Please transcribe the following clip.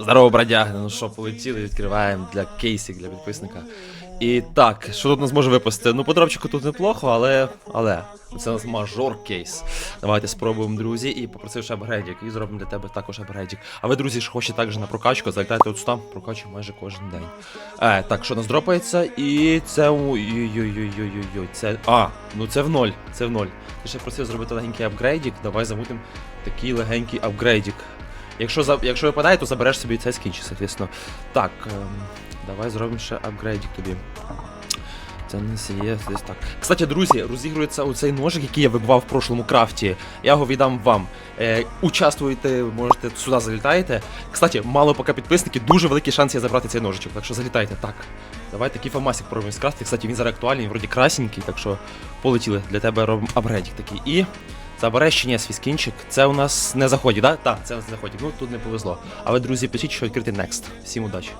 Здорово, бродяги. Ну що, полетіли, відкриваємо для кейсів, для підписника. І так, що тут нас може випасти? Ну, по дропчику тут неплохо, але. але. Це у нас мажор кейс. Давайте спробуємо, друзі, і попросивши апгрейдик, і зробимо для тебе також апгрейдик. А ви, друзі, ж хочете також на прокачку, залітайте от сюди, прокачуємо майже кожен день. Е, так, що у нас дропається? І це. у- Ой-ой-ой-ой-ой. Це. А, ну це в ноль. Це в ноль. Ти ще просив зробити легенький апгрейдик, давай замутим такий легенький апгрейдик. Якщо, за, якщо випадає, то забереш собі цей скінчі, соответственно. Так, ем, давай зробимо ще апгрейдик тобі. Це не сіє десь так. Кстати, друзі, розігрується оцей ножик, який я вибивав в прошлому крафті. Я його віддам вам. Е, участвуєте, можете сюди залітаєте. Кстати, мало поки підписники, дуже великий шанс є забрати цей ножичок, так що залітайте. Так. Давай такий фамасик пробуємо скрафти. Кстати, він зараз актуальний, вроді красненький, так що полетіли. Для тебе робимо апгрейдик такий. І забереш ще свій скінчик. Це у нас не заходить, да? Так, це не заходить. Ну тут не повезло. А ви, друзі, пишіть, що відкрити next. Всім удачі.